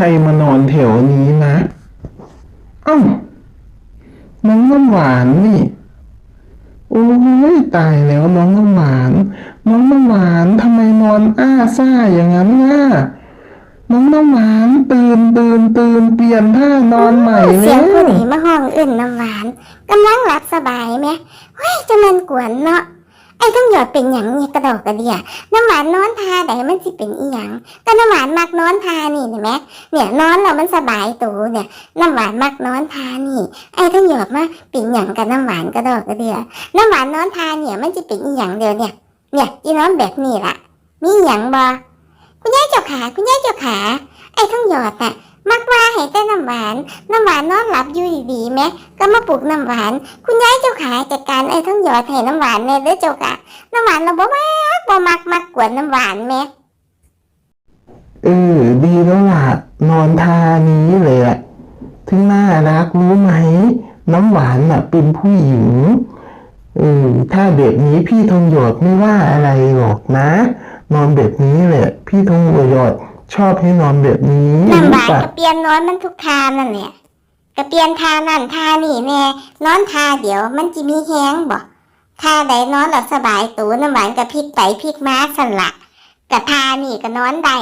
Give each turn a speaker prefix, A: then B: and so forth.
A: ใครมานอนแถวนี้นะอ้าวน้องน้ำหวานนี่โอ้ยตายแล้วน้องน้ำหวาน น้องน้ำหวานทำไมนอนอ้าซ่าอย่างนั้นล่ะน้องน้ำหวานตื่นตื่นตื่นเปลี่ยนท่านอนใหม่
B: เสี
A: แล้
B: ยงผู้
A: ว
B: หนีมาห้องอื่นน้ำหวานกำลังหลับสบายไหมเฮ้ยจะมันกวนเนาะ ไอ้ต้องหยอดเป็นหยังเนี่ยกระดอกกระเดียน้ำหวานนอนทาใดมันสิเป็นอีหยังก็น้ำหวานมักนอนทานี่เห็นไหมเนี่ยนอนแล้วมันสบายตัวเนี่ยน้ำหวานมักนอนทานี่ ไอ้ต้องหยอดมาเป็นหยังกับน้ำหวานกระดอกกระเดียน้ำหวานนอนทาเนี่ยมันจะเป็นอีหยังเดียวเนี่ย เนี่ยอีนอนแบบนี้ละมีหยังบ่คุณยายเจ้าขาคุณยายเจ้าขา ไอ้ต้องหยอดอะ ให้แต่น้ำหวาน น้ำหวานนอนหลับอยู่ดีๆแม่ก็มาปลุกน้ำหวาน คุณยายเจ้าขาจัดการไอ้ทั้งหยอดให้น้ำหวานแน่เด้อเจ้าค่ะน้ำหวานเราบ่มากบ่มักมักกวนน้ำหวานแม่
A: เออดีแล้วล่ะนอนทานี้เลยอะถึงน่ารักรู้ไหม น้ำหวานน่ะ เป็นผู้หญิงเออถ้าแบบนี้พี่ทองหยอดไม่ว่าอะไรหรอกนะ นอนแบบนี้แหละ พี่ทองหยอด ชอบให้นอนแบบนี้
B: น้ำหวาน
A: รู้ปะ
B: กระเปียนนอนมันทุกทานั่นแหละกระเปียนทานั่นทานี่แน่นอนทาเดี๋ยวมันจะมีแห้งบ่ทาใดนอนหลับสบายตูน้ำหวานกระพลิกไปพลิกมาสั่นละกะทานี่ก็นอนได้